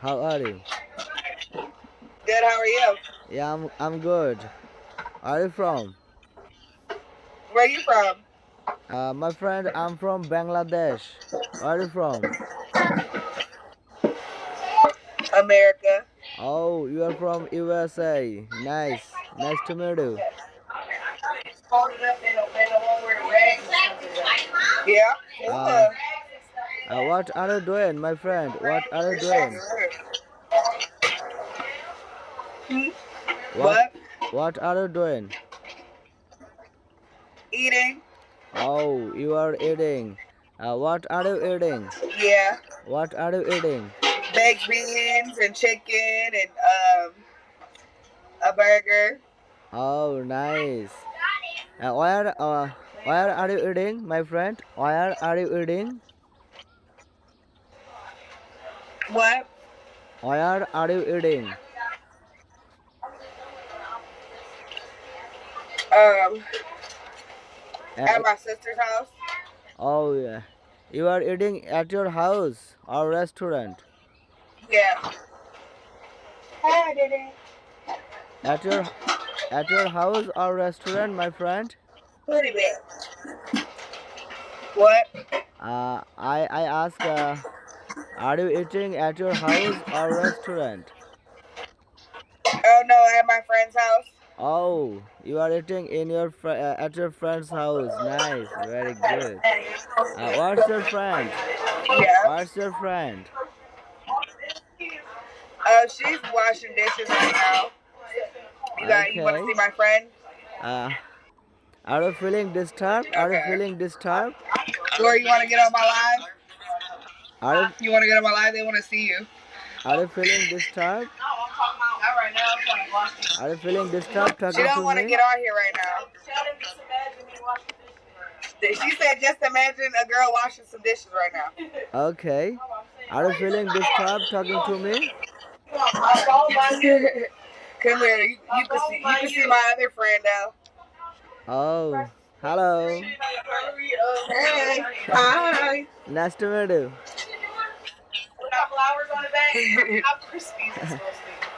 How are you? Good, how are you? Yeah, I'm I'm good. Are you from? Where are you from? Uh, my friend, I'm from Bangladesh. Where are you from? America. Oh, you are from USA. Nice. Nice to meet you. Yeah. Uh, Uh, what are you doing, my friend? What are you doing? What What? What are you doing? Eating? Oh, you are eating. Uh, what are you eating? Yeah. What are you eating? Baked beans and chicken and um a burger. Oh, nice. Uh, where uh, where are you eating, my friend? Where are you eating? What? Where are you eating? Um Uh, at my sister's house. oh yeah. You are eating at your house or restaurant? Yeah. Hi, Diddy. At your at your house or restaurant, my friend? Pretty big. What? Uh, I I ask, uh, are you eating at your house or restaurant? Oh no, at my friend's house. Oh, you are eating in your fr- uh, at your friend's house. Nice, very good. Uh, what's your friend? Yeah. What's your friend? Uh, she's washing dishes right now. You? You want to see my friend? Uh, are you feeling disturbed? Are you feeling disturbed? Or you want to get on my live? Are you You want to get on my live? They want to see you. are you feeling disturbed? Are you feeling disturbed She talking don't want to get on here right now. She said, just imagine a girl washing some dishes right now. Okay. Are you feeling disturbed talking to me? Come here. You, you can see. You can see my other friend now. Oh, hello. Hey. Hi. Nice to meet you.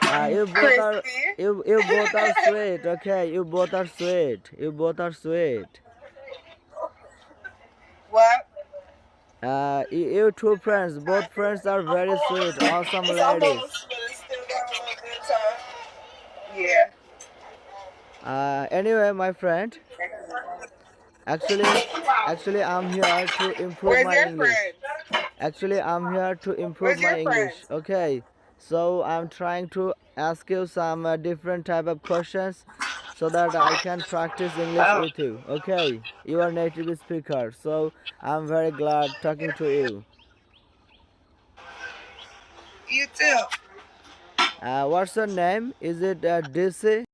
Uh, you both are you you both are sweet. Okay, you both are sweet. You both are sweet. What? Uh, you, you two friends, both friends are very sweet, awesome It's ladies. almost, but it's still got a little bit of time. Yeah. Uh, anyway, my friend, actually, actually, I'm here to improve Where's my your English. friend? Actually, I'm here to improve Where's my English. friends? Okay, so I'm trying to ask you some uh, different type of questions so that I can practice English Oh. with you. Okay, you are native speaker, so I'm very glad talking to you. You too. Uh, what's your name? Is it uh, DC?